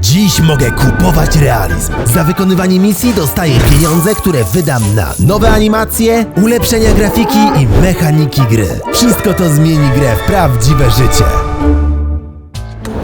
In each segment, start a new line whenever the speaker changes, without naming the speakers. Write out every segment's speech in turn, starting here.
Dziś mogę kupować realizm. Za wykonywanie misji dostaję pieniądze, które wydam na nowe animacje, ulepszenia grafiki i mechaniki gry. Wszystko to zmieni grę w prawdziwe życie.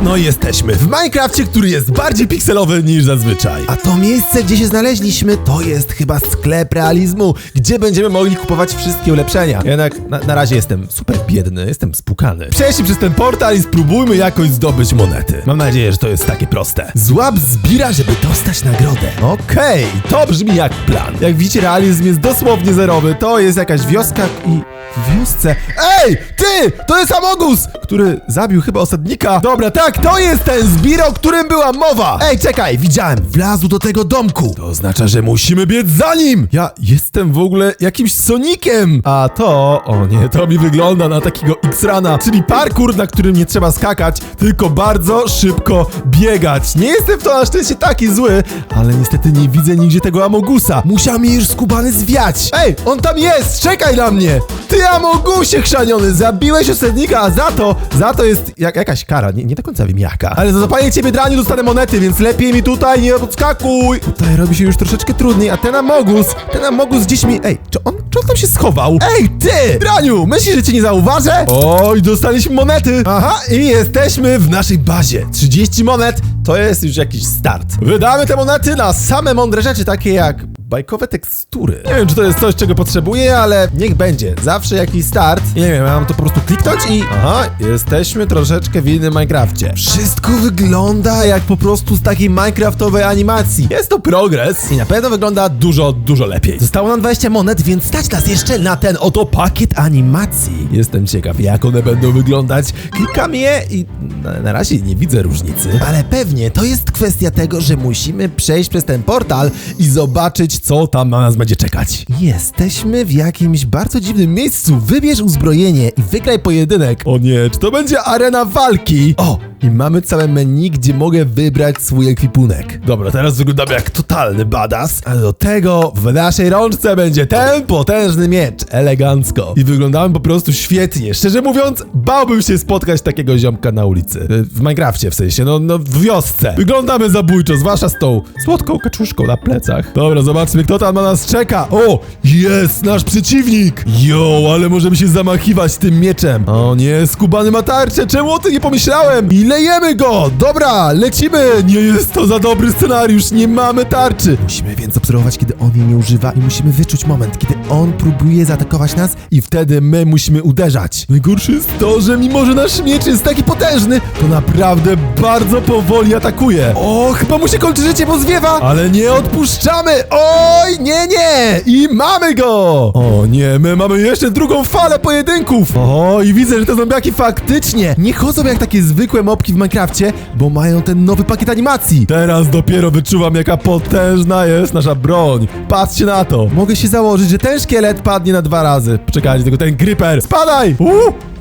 No i jesteśmy w Minecrafcie, który jest bardziej pikselowy niż zazwyczaj. A to miejsce, gdzie się znaleźliśmy, to jest chyba sklep realizmu, gdzie będziemy mogli kupować wszystkie ulepszenia. Jednak na, na razie jestem super biedny, jestem spukany. Przejdźmy przez ten portal i spróbujmy jakoś zdobyć monety. Mam nadzieję, że to jest takie proste. Złap zbira, żeby dostać nagrodę. Okej, to brzmi jak plan. Jak widzicie, realizm jest dosłownie zerowy. To jest jakaś wioska i w wiosce... Ej, ty! To jest Amogus! Który zabił chyba osadnika. Dobra, tak, to jest ten zbir, o którym była mowa! Ej, czekaj, widziałem, wlazł do tego domku. To oznacza, że musimy biec za nim! Ja jestem w ogóle jakimś Sonikiem! A to, o nie, to mi wygląda na takiego X-Rana, czyli parkour, na którym nie trzeba skakać, tylko bardzo szybko biegać. Nie jestem w to na szczęście taki zły, ale niestety nie widzę nigdzie tego Amogusa. Musiał mi już skubany zwiać. Ej, on tam jest, czekaj na mnie! Ty Amogusie chrzaniony, zabiłeś osadnika, a za to, za to jest jak, jakaś kara, nie, nie do wiem jaka. Ale za zapalenie ciebie draniu dostanę monety, więc lepiej mi tutaj nie podskakuj. Tutaj robi się już troszeczkę trudniej, a ten Amogus, ten Amogus gdzieś mi... Ej, czy on, czy on tam się schował? Ej, ty! Draniu, myślisz, że cię nie zauważę? Oj, dostaliśmy monety. Aha, i jesteśmy w naszej bazie. 30 monet to jest już jakiś start. Wydamy te monety na same mądre rzeczy, takie jak bajkowe tekstury. Nie wiem, czy to jest coś, czego potrzebuję, ale niech będzie. Zawsze jakiś start. Nie wiem, mam to po prostu kliknąć i... Aha, jesteśmy troszeczkę w innym Minecrafcie. Wszystko wygląda jak po prostu z takiej Minecraftowej animacji. Jest to progres i na pewno wygląda dużo, dużo lepiej. Zostało nam 20 monet, więc stać nas jeszcze na ten oto pakiet animacji. Jestem ciekaw, jak one będą wyglądać. Klikam je i na, na razie nie widzę różnicy. Ale pewnie to jest kwestia tego, że musimy przejść przez ten portal i zobaczyć, co tam na nas będzie czekać. Jesteśmy w jakimś bardzo dziwnym miejscu. Wybierz uzbrojenie i wygraj pojedynek. O nie, czy to będzie arena walki? O, i mamy całe menu, gdzie mogę wybrać swój ekwipunek. Dobra, teraz wyglądam jak totalny badass, a do tego w naszej rączce będzie ten potężny miecz. Elegancko. I wyglądamy po prostu świetnie. Szczerze mówiąc, bałbym się spotkać takiego ziomka na ulicy. E, W Minecrafcie w sensie, no, no w wiosce. Wyglądamy zabójczo, zwłaszcza z tą słodką kaczuszką na plecach. Dobra, zobaczmy, kto tam na nas czeka. O, jest nasz przeciwnik. Jo, ale możemy się zamachiwać tym mieczem. O nie, skubany ma tarczę, czemu o tym nie pomyślałem? Lejemy go! Dobra, lecimy! Nie jest to za dobry scenariusz, nie mamy tarczy. Musimy więc obserwować, kiedy on jej nie używa i musimy wyczuć moment, kiedy on próbuje zaatakować nas i wtedy my musimy uderzać. Najgorsze jest to, że mimo, że nasz miecz jest taki potężny, to naprawdę bardzo powoli atakuje. O, chyba mu się kończy życie, bo zwiewa! Ale nie odpuszczamy! Oj, nie, nie! I mamy go! O nie, my mamy jeszcze drugą falę pojedynków! O, i widzę, że te zombiaki faktycznie nie chodzą jak takie zwykłe mopki w Minecrafcie, bo mają ten nowy pakiet animacji. Teraz dopiero wyczuwam, jaka potężna jest nasza broń. Patrzcie na to. Mogę się założyć, że ten szkielet padnie na dwa razy. Poczekajcie, tylko ten creeper. Spadaj! U!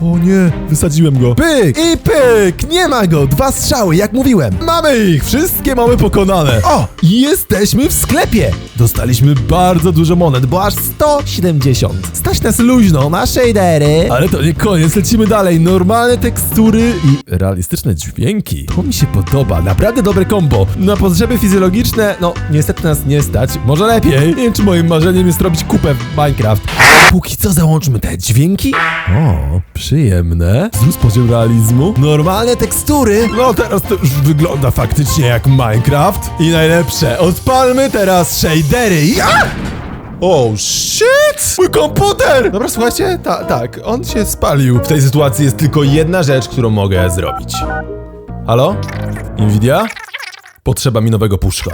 O nie, wysadziłem go. Pyk i pyk! Nie ma go! Dwa strzały, jak mówiłem. Mamy ich! Wszystkie mamy pokonane. O! i Jesteśmy w sklepie! Dostaliśmy bardzo dużo monet, bo aż 170. Stać nas luźno na shadery. Ale to nie koniec, lecimy dalej. Normalne tekstury i realistyczne dźwięki. To mi się podoba, naprawdę dobre kombo. Na potrzeby fizjologiczne, no niestety nas nie stać. Może lepiej. Nie wiem, czy moim marzeniem jest robić kupę w Minecraft. Póki co załączmy te dźwięki. O, przyjemne. Wzrósł poziom realizmu. Normalne tekstury. No teraz to już wygląda faktycznie jak Minecraft. I najlepsze, odpalmy teraz shadery. Ja! Oh shit! Mój komputer! Dobra, słuchajcie, ta, tak, on się spalił. W tej sytuacji jest tylko jedna rzecz, którą mogę zrobić. Halo? Nvidia? Potrzeba mi nowego puszka.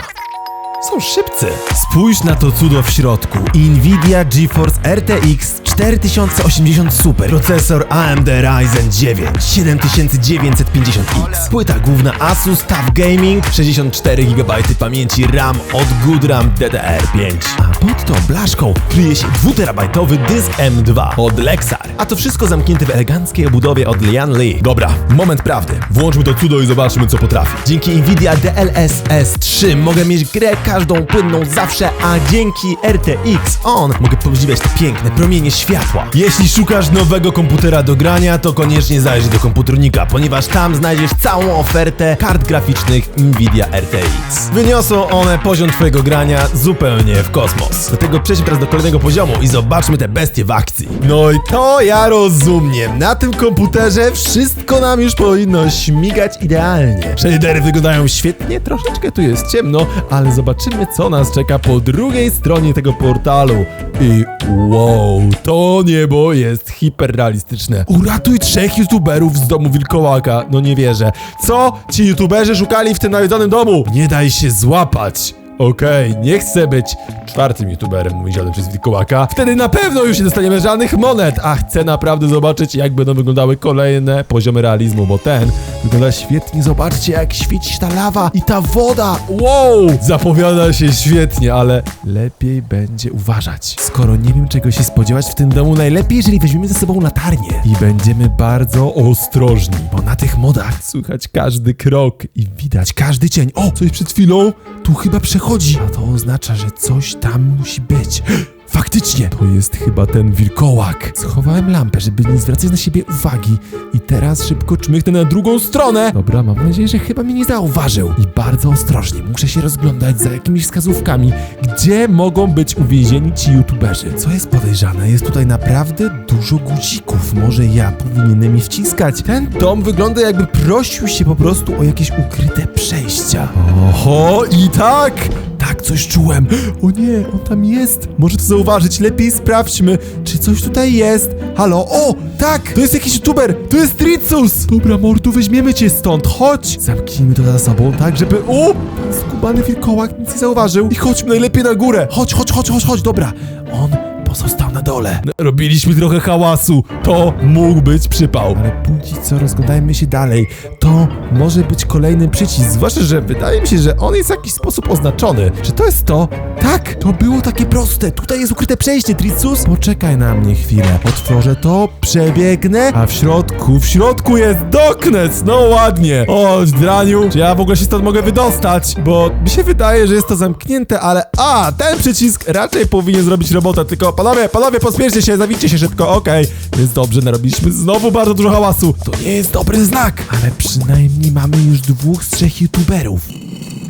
Są szybcy. Spójrz na to cudo w środku. Nvidia GeForce RTX 4080 Super. Procesor AMD Ryzen 9 7950X. Płyta główna Asus TUF Gaming 64 GB pamięci RAM od Goodram DDR5. A pod tą blaszką kryje się 2-terabajtowy dysk M2 od Lexar. A to wszystko zamknięte w eleganckiej obudowie od Lian Li. Dobra, moment prawdy. Włączmy to cudo i zobaczmy co potrafi. Dzięki Nvidia DLSS 3 mogę mieć grę każdą płynną zawsze, a dzięki RTX On mogę podziwiać te piękne promienie światła światła. Jeśli szukasz nowego komputera do grania, to koniecznie zajrzyj do komputernika, ponieważ tam znajdziesz całą ofertę kart graficznych Nvidia RTX. Wyniosą one poziom twojego grania zupełnie w kosmos. Dlatego przejdźmy teraz do kolejnego poziomu i zobaczmy te bestie w akcji. No i to ja rozumiem. Na tym komputerze wszystko nam już powinno śmigać idealnie. Shadery wyglądają świetnie, troszeczkę tu jest ciemno, ale zobaczymy co nas czeka po drugiej stronie tego portalu. I wow, to niebo jest hiperrealistyczne. Uratuj trzech youtuberów z domu wilkołaka. No nie wierzę. Co ci youtuberzy szukali w tym nawiedzonym domu? Nie daj się złapać. Okej, nie chcę być czwartym youtuberem mówionym przez wilkołaka. Wtedy na pewno już nie dostaniemy żadnych monet, a chcę naprawdę zobaczyć, jak będą wyglądały kolejne poziomy realizmu, bo ten wygląda świetnie. Zobaczcie, jak świeci ta lawa i ta woda. Wow! Zapowiada się świetnie, ale lepiej będzie uważać. Skoro nie wiem, czego się spodziewać w tym domu, najlepiej, jeżeli weźmiemy ze sobą latarnię i będziemy bardzo ostrożni, bo na tych modach słychać każdy krok i widać każdy cień. O, coś przed chwilą tu chyba przechodzi, a to oznacza, że coś tam musi być. Faktycznie! To jest chyba ten wilkołak. Schowałem lampę, żeby nie zwracać na siebie uwagi. I teraz szybko czmychnę na drugą stronę. Dobra, mam nadzieję, że chyba mnie nie zauważył. I bardzo ostrożnie muszę się rozglądać za jakimiś wskazówkami, gdzie mogą być uwięzieni ci youtuberzy. Co jest podejrzane? Jest tutaj naprawdę dużo guzików. Może ja powinienem je wciskać. Ten dom wygląda jakby prosił się po prostu o jakieś ukryte przejścia. Oho, i tak! Tak, coś czułem. O nie, on tam jest. Może to zauważyć. Lepiej sprawdźmy, czy coś tutaj jest. Halo? O, tak! To jest jakiś youtuber! To jest Tricus! Dobra, mordu, weźmiemy cię stąd. Chodź! Zamknijmy to za sobą, tak, żeby... O! Ten skubany wilkołak nic nie zauważył. I chodźmy najlepiej na górę. Chodź, chodź, chodź, chodź, chodź. Dobra. On pozostał na dole. Robiliśmy trochę hałasu. To mógł być przypał. Ale póki co rozglądajmy się dalej. To może być kolejny przycisk. Zwłaszcza, że wydaje mi się, że on jest w jakiś sposób oznaczony. Czy to jest to? Tak! To było takie proste. Tutaj jest ukryte przejście, Tricus. Poczekaj na mnie chwilę. Otworzę to, przebiegnę, a w środku, w środku jest doknes. No ładnie. Chodź, draniu. Czy ja w ogóle się stąd mogę wydostać? Bo mi się wydaje, że jest to zamknięte, ale... A, ten przycisk raczej powinien zrobić robotę, tylko panowie, panowie, pospieszcie się, zawijcie się szybko, okej. Jest dobrze, narobiliśmy znowu bardzo dużo hałasu. To nie jest dobry znak, ale przynajmniej mamy już dwóch z trzech youtuberów.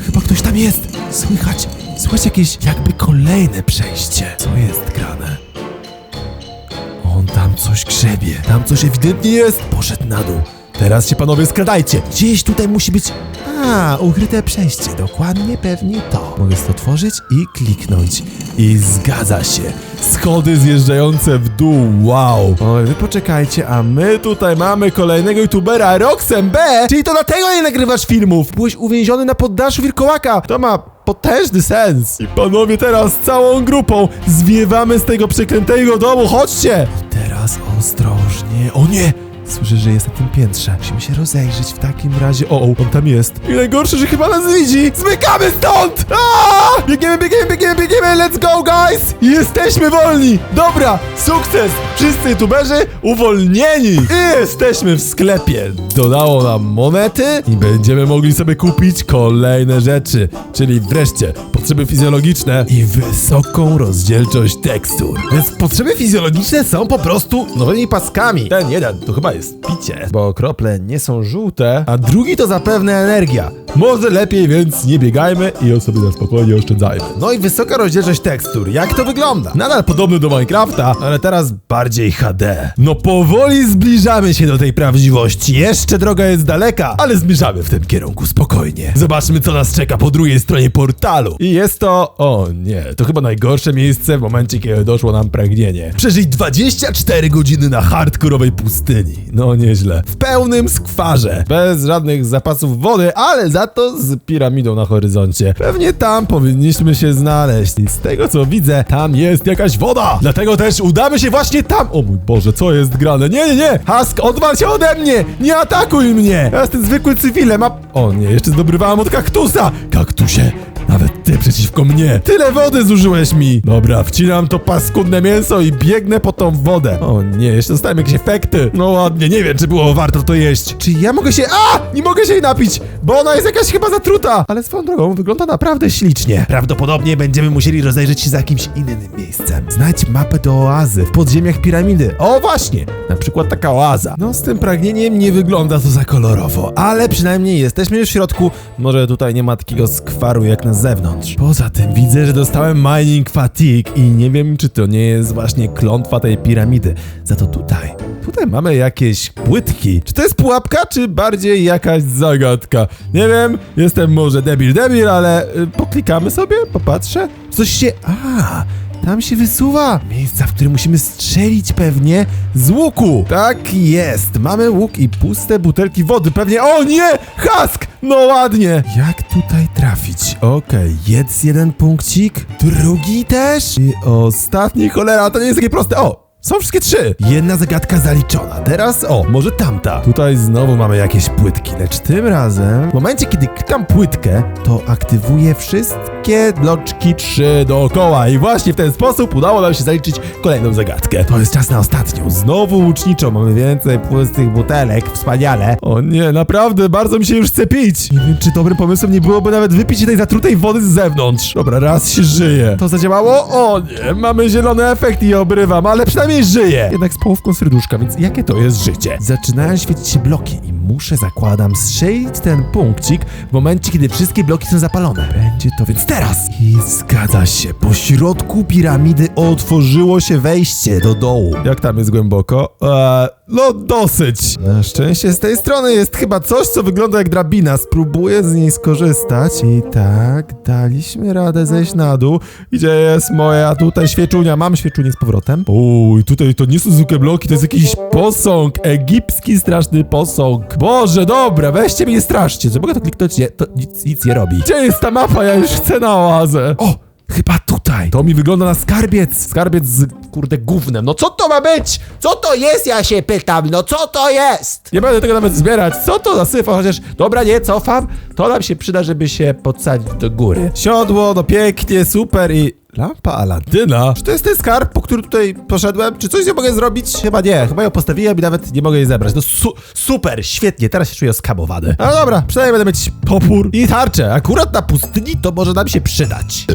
Chyba ktoś tam jest. Słychać, słychać jakieś jakby kolejne przejście. Co jest grane? On tam coś grzebie. Tam coś ewidentnie jest. Poszedł na dół. Teraz się panowie skradajcie. Gdzieś tutaj musi być... A, ukryte przejście. Dokładnie pewnie to. Mogę to otworzyć i kliknąć. I zgadza się. Schody zjeżdżające w dół. Wow. Oj, wy poczekajcie, a my tutaj mamy kolejnego youtubera, Roxem B. Czyli to dlatego nie nagrywasz filmów. Byłeś uwięziony na poddaszu wilkołaka. To ma potężny sens. I panowie teraz całą grupą zwiewamy z tego przeklętego domu. Chodźcie. I teraz ostrożnie. O nie! Słyszę, że jest na tym piętrze. Musimy się rozejrzeć w takim razie. O, on tam jest. I najgorsze, że chyba nas widzi. Zmykamy stąd! Aaaa! Biegniemy, biegniemy, biegniemy, biegniemy! Let's go, guys! Jesteśmy wolni! Dobra, sukces! Wszyscy youtuberzy uwolnieni! I jesteśmy w sklepie. Dodało nam monety i będziemy mogli sobie kupić kolejne rzeczy. Czyli wreszcie potrzeby fizjologiczne i wysoką rozdzielczość tekstur. Więc potrzeby fizjologiczne są po prostu nowymi paskami. Ten jeden to chyba jest picie, bo krople nie są żółte, a drugi to zapewne energia. Może lepiej więc nie biegajmy i o sobie na spokojnie oszczędzajmy. No i wysoka rozdzielczość tekstur. Jak to wygląda? Nadal podobny do Minecrafta, ale teraz bardziej HD. No powoli zbliżamy się do tej prawdziwości. Jeszcze droga jest daleka, ale zmierzamy w tym kierunku spokojnie. Zobaczmy co nas czeka po drugiej stronie portalu. I jest to... O nie, to chyba najgorsze miejsce w momencie, kiedy doszło nam pragnienie. Przeżyć 24 godziny na hardkorowej pustyni. No nieźle. W pełnym skwarze. Bez żadnych zapasów wody, ale za to z piramidą na horyzoncie. Pewnie tam powinniśmy się znaleźć. I z tego co widzę, tam jest jakaś woda. Dlatego też udamy się właśnie tam. O mój Boże, co jest grane? Nie, nie, nie! Husk, odwal się ode mnie! Nie atakuj mnie! Ja jestem zwykły cywilem, a... O nie, jeszcze zdobywałem od kaktusa! Kaktusie, Nawet ty przeciwko mnie. Tyle wody zużyłeś mi. Dobra, wcinam to paskudne mięso i biegnę po tą wodę. O nie, jeszcze dostałem jakieś efekty. No ładnie, nie wiem, czy było warto to jeść. Czy ja mogę się... A! Nie mogę się jej napić, bo ona jest jakaś chyba zatruta. Ale swoją drogą wygląda naprawdę ślicznie. Prawdopodobnie będziemy musieli rozejrzeć się za jakimś innym miejscem. Znajdź mapę do oazy w podziemiach piramidy. O właśnie, na przykład taka oaza. No z tym pragnieniem nie wygląda to za kolorowo, ale przynajmniej jesteśmy już w środku. Może tutaj nie ma takiego skwaru jak na zewnątrz. Poza tym widzę, że dostałem mining fatigue i nie wiem, czy to nie jest właśnie klątwa tej piramidy. Za to tutaj, tutaj mamy jakieś płytki. Czy to jest pułapka, czy bardziej jakaś zagadka? Nie wiem, jestem może debil debil, ale y, poklikamy sobie, popatrzę. Coś się... A, tam się wysuwa miejsca, w którym musimy strzelić pewnie z łuku. Tak jest. Mamy łuk i puste butelki wody. Pewnie. O nie! Hask! No ładnie. Jak tutaj trafić? Okej, jedz jeden punkcik. Drugi też. I ostatni. Cholera, to nie jest takie proste. O! Są wszystkie trzy! Jedna zagadka zaliczona. Teraz, o, może tamta. Tutaj znowu mamy jakieś płytki, lecz tym razem, w momencie kiedy klikam płytkę, to aktywuję wszystkie bloczki trzy dookoła i właśnie w ten sposób udało nam się zaliczyć kolejną zagadkę. To jest czas na ostatnią. Znowu łuczniczo, mamy więcej pustych butelek, wspaniale. O nie, naprawdę, bardzo mi się już chce pić. Nie wiem, czy dobrym pomysłem nie byłoby nawet wypić tej zatrutej wody z zewnątrz. Dobra, raz się żyje. To zadziałało? O nie, mamy zielony efekt i obrywam, ale przynajmniej żyję. Jednak z połówką serduszka, więc jakie to jest życie? Zaczynają świecić się bloki i muszę, zakładam, strzelić ten punkcik w momencie, kiedy wszystkie bloki są zapalone. Będzie to więc teraz. I zgadza się, po środku piramidy otworzyło się wejście do dołu. Jak tam jest głęboko? Eee, no dosyć. Na szczęście z tej strony jest chyba coś, co wygląda jak drabina. Spróbuję z niej skorzystać. I tak, daliśmy radę zejść na dół. Gdzie jest moja tutaj świeczunia? Mam świeczunię z powrotem. Tutaj to nie są zwykłe bloki, to jest jakiś posąg. Egipski straszny posąg. Boże, dobra, weźcie mnie nie straszcie. Czy mogę to kliknąć? Nie, to nic, nic nie robi. Gdzie jest ta mapa? Ja już chcę na oazę. O! Chyba tutaj. To mi wygląda na skarbiec. Skarbiec z kurde gównem. No co to ma być? Co to jest? Ja się pytam. No co to jest? Nie będę tego nawet zbierać. Co to za syfa? Chociaż dobra, nie cofam. To nam się przyda, żeby się podsadzić do góry. Siodło, no pięknie, super i... Lampa Aladyna? Czy to jest ten skarb, po który tutaj poszedłem? Czy coś z nią mogę zrobić? Chyba nie. Chyba ją postawiłem i nawet nie mogę jej zebrać. No su super, świetnie. Teraz się czuję skabowany. No dobra, przynajmniej będę mieć topór i tarczę. Akurat na pustyni to może nam się przydać.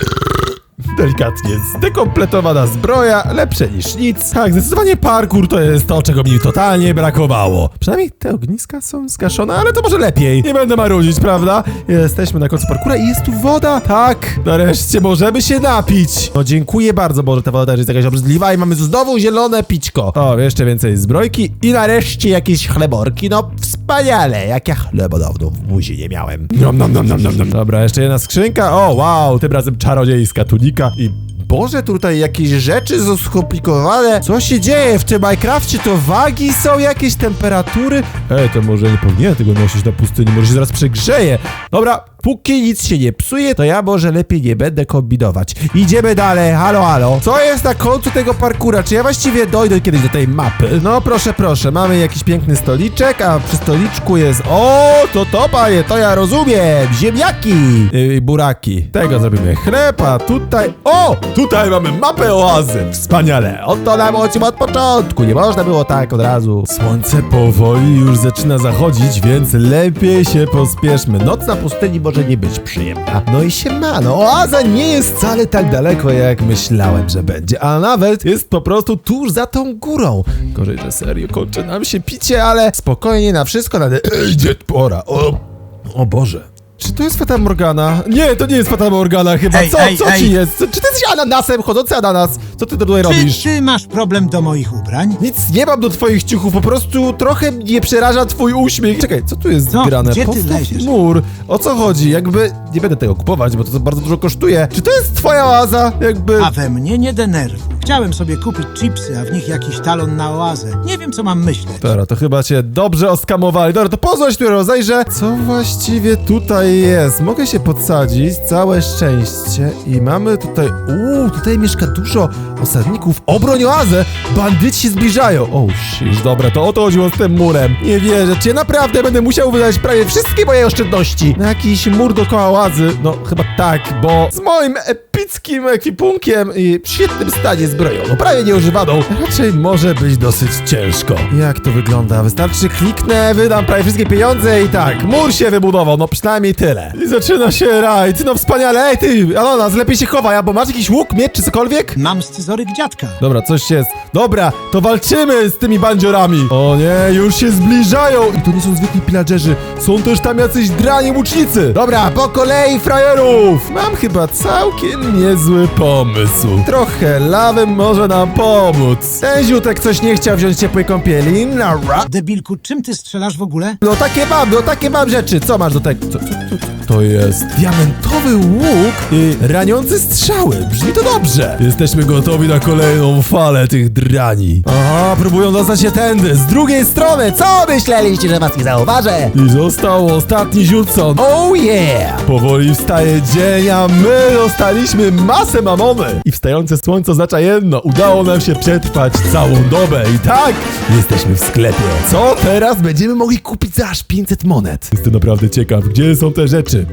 Delikatnie zdekompletowana zbroja, lepsze niż nic. Tak, zdecydowanie parkour to jest to, czego mi totalnie brakowało. Przynajmniej te ogniska są zgaszone, ale to może lepiej. Nie będę marudzić, prawda? Jesteśmy na końcu parkura i jest tu woda. Tak, nareszcie możemy się napić. No dziękuję bardzo, może ta woda też jest jakaś obrzydliwa i mamy znowu zielone pićko. O, jeszcze więcej zbrojki i nareszcie jakieś chleborki. No wspaniale, jak ja chleba dawno w buzi nie miałem. Nom, nom, nom, nom, nom, nom. Dobra, jeszcze jedna skrzynka. O, wow, tym razem czarodziejska tunika i Boże, tutaj jakieś rzeczy są skomplikowane. Co się dzieje w tym Minecrafcie? To wagi są jakieś temperatury? Ej, to może nie powinienem tego nosić na pustyni, może się zaraz przegrzeje. Dobra, póki nic się nie psuje, to ja może lepiej nie będę kombinować. Idziemy dalej, halo, halo. Co jest na końcu tego parkura? Czy ja właściwie dojdę kiedyś do tej mapy? No proszę, proszę, mamy jakiś piękny stoliczek, a przy stoliczku jest... O, to to, panie, to ja rozumiem. Ziemniaki i buraki. Tego zrobimy chleb, a tutaj... O, tutaj mamy mapę oazy. Wspaniale. O to nam chodziło od początku. Nie można było tak od razu. Słońce powoli już zaczyna zachodzić, więc lepiej się pospieszmy. Noc na pustyni może nie być przyjemna. No i się ma, no oaza nie jest wcale tak daleko, jak myślałem, że będzie. A nawet jest po prostu tuż za tą górą. Gorzej, że serio kończy nam się picie, ale spokojnie na wszystko nadejdzie pora. O, o Boże. Czy to jest Fata Morgana? Nie, to nie jest Fata Morgana chyba.
Ej,
co,
ej,
co
ej.
ci jest? Czy ty jesteś ananasem, chodzący ananas? Co ty tutaj
Czy
robisz?
ty masz problem do moich ubrań?
Nic nie mam do twoich ciuchów, po prostu trochę mnie przeraża twój uśmiech. Czekaj, co tu jest
Co?
zbierane?
Gdzie ty
Postaw
leziesz?
mur. O co chodzi? Jakby nie będę tego kupować, bo to bardzo dużo kosztuje. Czy to jest twoja oaza? Jakby...
A we mnie nie denerwuj. Chciałem sobie kupić chipsy, a w nich jakiś talon na oazę. Nie wiem, co mam myśleć.
Dobra, to chyba cię dobrze oskamowali. Dobra, to pozwól się tu rozejrzę. Co właściwie tutaj jest, mogę się podsadzić, całe szczęście i mamy tutaj, uuu, tutaj mieszka dużo osadników, obroń oazę, bandyci się zbliżają. O, shit, dobra, to o to chodziło z tym murem. Nie wierzę, czy ja naprawdę będę musiał wydać prawie wszystkie moje oszczędności na jakiś mur dookoła oazy? No, chyba tak, bo z moim epickim ekwipunkiem i w świetnym stanie zbroją, prawie nieużywaną, raczej może być dosyć ciężko. Jak to wygląda? Wystarczy kliknę, wydam prawie wszystkie pieniądze i tak, mur się wybudował, no przynajmniej tyle. I zaczyna się rajd, no wspaniale, ej ty, Alonas, lepiej się chowaj, albo masz jakiś łuk, miecz czy cokolwiek?
Mam scyzoryk dziadka.
Dobra, coś jest. Dobra, to walczymy z tymi bandziorami. O nie, już się zbliżają. I to nie są zwykli pillagerzy. Są też tam jacyś drani łucznicy. Dobra, po kolei frajerów. Mam chyba całkiem niezły pomysł. Trochę lawy może nam pomóc. Ten ziutek coś nie chciał wziąć ciepłej kąpieli. Nara.
Debilku, czym ty strzelasz w ogóle?
No takie mam, no takie mam rzeczy. Co masz do tego? Co, co, co to jest? Diamentowy łuk i raniące strzały. Brzmi to dobrze. Jesteśmy gotowi na kolejną falę tych drani. Aha, próbują dostać się tędy, z drugiej strony. Co myśleliście, że was nie zauważę? I został ostatni ziutson. Oh yeah! Powoli wstaje dzień, a my dostaliśmy masę mamony. I wstające słońce oznacza jedno. Udało nam się przetrwać całą dobę. I tak, jesteśmy w sklepie. Co teraz będziemy mogli kupić za aż 500 monet? Jestem naprawdę ciekaw, gdzie są te rzeczy.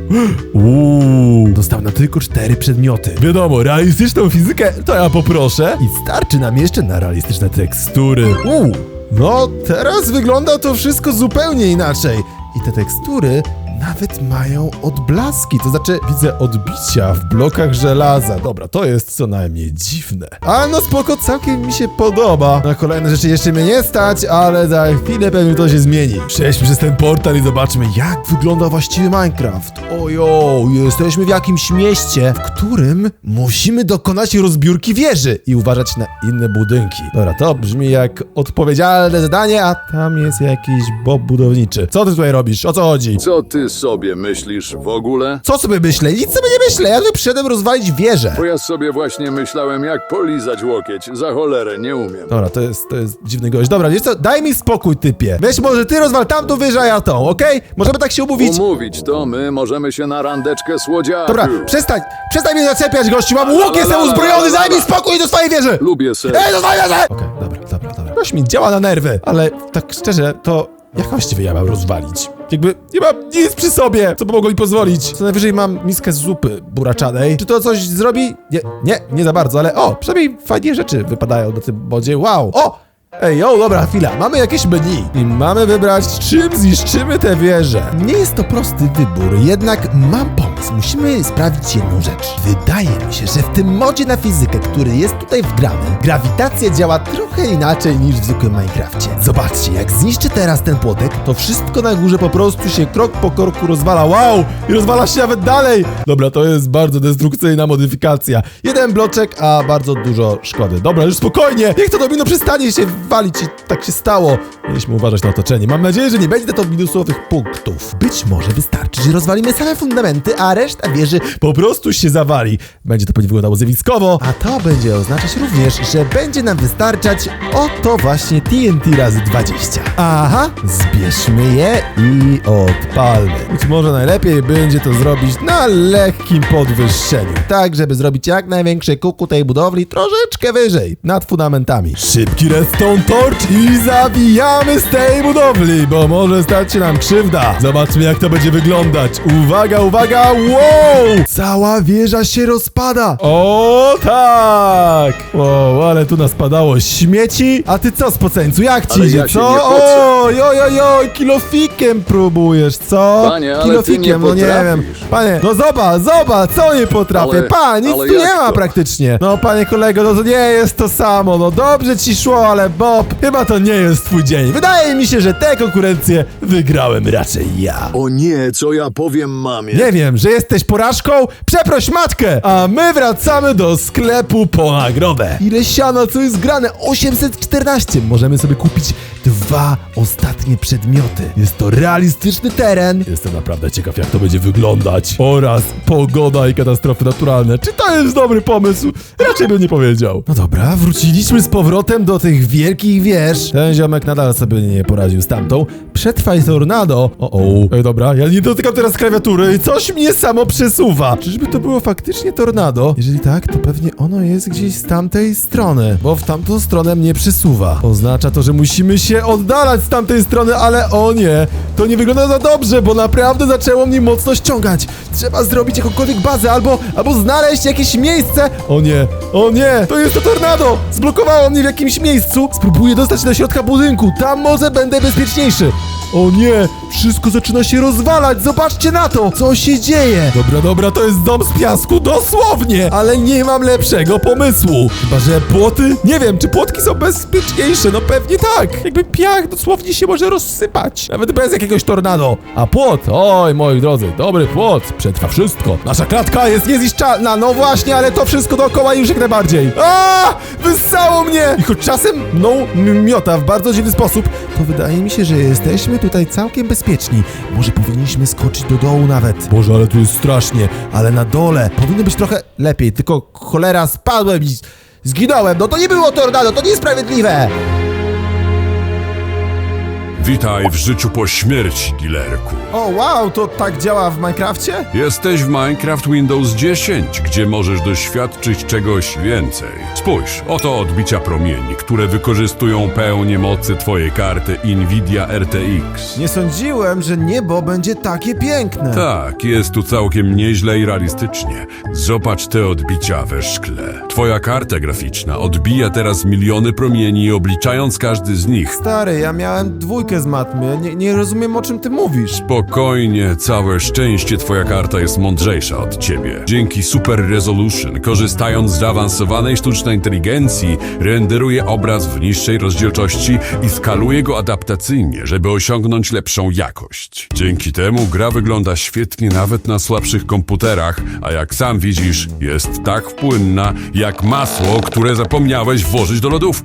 Uuu, dostałem na tylko cztery przedmioty. Wiadomo, realistyczną fizykę to ja poproszę. I starczy nam jeszcze na realistyczne tekstury. Uuu, no teraz wygląda to wszystko zupełnie inaczej. I te tekstury nawet mają odblaski, to znaczy widzę odbicia w blokach żelaza. Dobra, to jest co najmniej dziwne. A no spoko, całkiem mi się podoba. Na kolejne rzeczy jeszcze mnie nie stać, ale za chwilę pewnie to się zmieni. Przejdźmy przez ten portal i zobaczmy, jak wygląda właściwy Minecraft. Ojo, jesteśmy w jakimś mieście, w którym musimy dokonać rozbiórki wieży i uważać na inne budynki. Dobra, to brzmi jak odpowiedzialne zadanie, a tam jest jakiś bob budowniczy. Co ty tutaj robisz? O co chodzi?
Co ty sobie myślisz w ogóle?
Co sobie myślę? Nic sobie nie myślę, ja tu przyszedłem rozwalić wieżę.
Bo ja sobie właśnie myślałem, jak polizać łokieć. Za cholerę nie umiem.
Dobra, to jest, to jest dziwny gość. Dobra, wiesz co, daj mi spokój, typie. Weź może ty rozwal tamtą wieżę, a ja tą, okej? Możemy tak się umówić?
Umówić to my możemy się na randeczkę słodziaku.
Dobra, przestań, przestań mnie zaczepiać, gościu, mam łuk, jestem uzbrojony, daj mi spokój do swojej wieży!
Lubię ser.
Ej, do swojej wieży! Okej, dobra, dobra, dobra. Ktoś mi działa na nerwy, ale tak szczerze, to jak właściwie ja mam rozwalić? Jakby nie mam nic przy sobie, co by mogło mi pozwolić. Co najwyżej mam miskę zupy buraczanej. Czy to coś zrobi? Nie, nie, nie za bardzo, ale o, przynajmniej fajnie rzeczy wypadają na tym bodzie. Wow! O! Ej, o, dobra, chwila, mamy jakieś menu i mamy wybrać, czym zniszczymy tę wieżę. Nie jest to prosty wybór, jednak mam pomysł. Musimy sprawdzić jedną rzecz. Wydaje mi się, że w tym modzie na fizykę, który jest tutaj wgrany, grawitacja działa trochę inaczej niż w zwykłym Minecrafcie. Zobaczcie, jak zniszczę teraz ten płotek, to wszystko na górze po prostu się krok po kroku rozwala. Wow! I rozwala się nawet dalej! Dobra, to jest bardzo destrukcyjna modyfikacja. Jeden bloczek, a bardzo dużo szkody. Dobra, już spokojnie! Niech to domino przestanie się walić i tak się stało. Mieliśmy uważać na otoczenie. Mam nadzieję, że nie będzie to minusowych punktów. Być może wystarczy, że rozwalimy same fundamenty, a reszta wieży po prostu się zawali. Będzie to pewnie wyglądało zjawiskowo, a to będzie oznaczać również, że będzie nam wystarczać oto właśnie TNT razy 20. Aha, zbierzmy je i odpalmy. Być może najlepiej będzie to zrobić na lekkim podwyższeniu, tak żeby zrobić jak największe kuku tej budowli troszeczkę wyżej, nad fundamentami. Szybki redstone torch i zawijamy z tej budowli, bo może stać się nam krzywda. Zobaczmy jak to będzie wyglądać. Uwaga, uwaga, wow! Cała wieża się rozpada. O tak! Wow, ale tu nas padało śmieci. A ty co, spoceńcu, jak ci
Ale
idzie,
ja się
co?
nie pocę.
Oj, oj, oj, oj, kilofikiem próbujesz, co?
Panie, ale ty
kilofikiem,
nie
no nie wiem.
potrafisz.
Panie, no zobacz, zobacz, co nie potrafię.
Ale-
Pa, nic
ale
tu nie ma
to?
praktycznie. No, panie kolego, no to nie jest to samo. No dobrze ci szło, ale Bob, chyba to nie jest twój dzień. Wydaje mi się, że tę konkurencję wygrałem raczej ja.
O nie, co ja powiem mamie?
Nie wiem, że jesteś porażką? Przeproś matkę! A my wracamy do sklepu po nagrodę. Ile siana, co jest grane? 814. Możemy sobie kupić dwa ostatnie przedmioty. Jest to realistyczny teren. Jestem naprawdę ciekaw, jak to będzie wyglądać. Oraz pogoda i katastrofy naturalne. Czy to jest dobry pomysł? Raczej bym nie powiedział. No dobra, wróciliśmy z powrotem do tych wielkich wież. Ten ziomek nadal sobie nie poradził z tamtą. Przetrwaj tornado. O, o. Ej, dobra, ja nie dotykam teraz klawiatury i coś mnie samo przesuwa. Czyżby to było faktycznie tornado? Jeżeli tak, to pewnie ono jest gdzieś z tamtej strony, bo w tamtą stronę mnie przesuwa. Oznacza to, że musimy się oddalać z tamtej strony, ale o nie, to nie wygląda za dobrze, bo naprawdę zaczęło mnie mocno ściągać. Trzeba zrobić jakąkolwiek bazę albo, albo znaleźć jakieś miejsce. O nie, o nie, to jest to tornado! Zblokowało mnie w jakimś miejscu. Spróbuję dostać do środka budynku, tam może będę bezpieczniejszy. O nie, wszystko zaczyna się rozwalać, zobaczcie na to, co się dzieje. Dobra, dobra, to jest dom z piasku, dosłownie, ale nie mam lepszego pomysłu. Chyba, że płoty? Nie wiem, czy płotki są bezpieczniejsze, no pewnie tak. Jakby piach dosłownie się może rozsypać, nawet bez jakiegoś tornado. A płot, oj moi drodzy, dobry płot, przetrwa wszystko. Nasza klatka jest niezniszczalna, no właśnie, ale to wszystko dookoła już jak najbardziej. A, wyssało mnie! I choć czasem, no, miota w bardzo dziwny sposób, to wydaje mi się, że jesteśmy tutaj całkiem bezpieczni. Może powinniśmy skoczyć do dołu nawet. Boże, ale tu jest strasznie, ale na dole powinno być trochę lepiej, tylko cholera, spadłem i zginąłem. No to nie było tornado, to niesprawiedliwe!
Witaj w życiu po śmierci, Gilerku.
O, wow, to tak działa w Minecrafcie?
Jesteś w Minecraft Windows 10, gdzie możesz doświadczyć czegoś więcej. Spójrz, oto odbicia promieni, które wykorzystują pełnię mocy twojej karty Nvidia RTX.
Nie sądziłem, że niebo będzie takie piękne.
Tak, jest tu całkiem nieźle i realistycznie. Zobacz te odbicia we szkle. Twoja karta graficzna odbija teraz miliony promieni, obliczając każdy z nich.
Stary, ja miałem dwójkę z matmy, nie, nie rozumiem o czym ty mówisz.
Spokojnie, całe szczęście twoja karta jest mądrzejsza od ciebie. Dzięki Super Resolution, korzystając z zaawansowanej sztucznej inteligencji, renderuje obraz w niższej rozdzielczości i skaluje go adaptacyjnie, żeby osiągnąć lepszą jakość. Dzięki temu gra wygląda świetnie nawet na słabszych komputerach, a jak sam widzisz, jest tak płynna jak masło, które zapomniałeś włożyć do lodówki.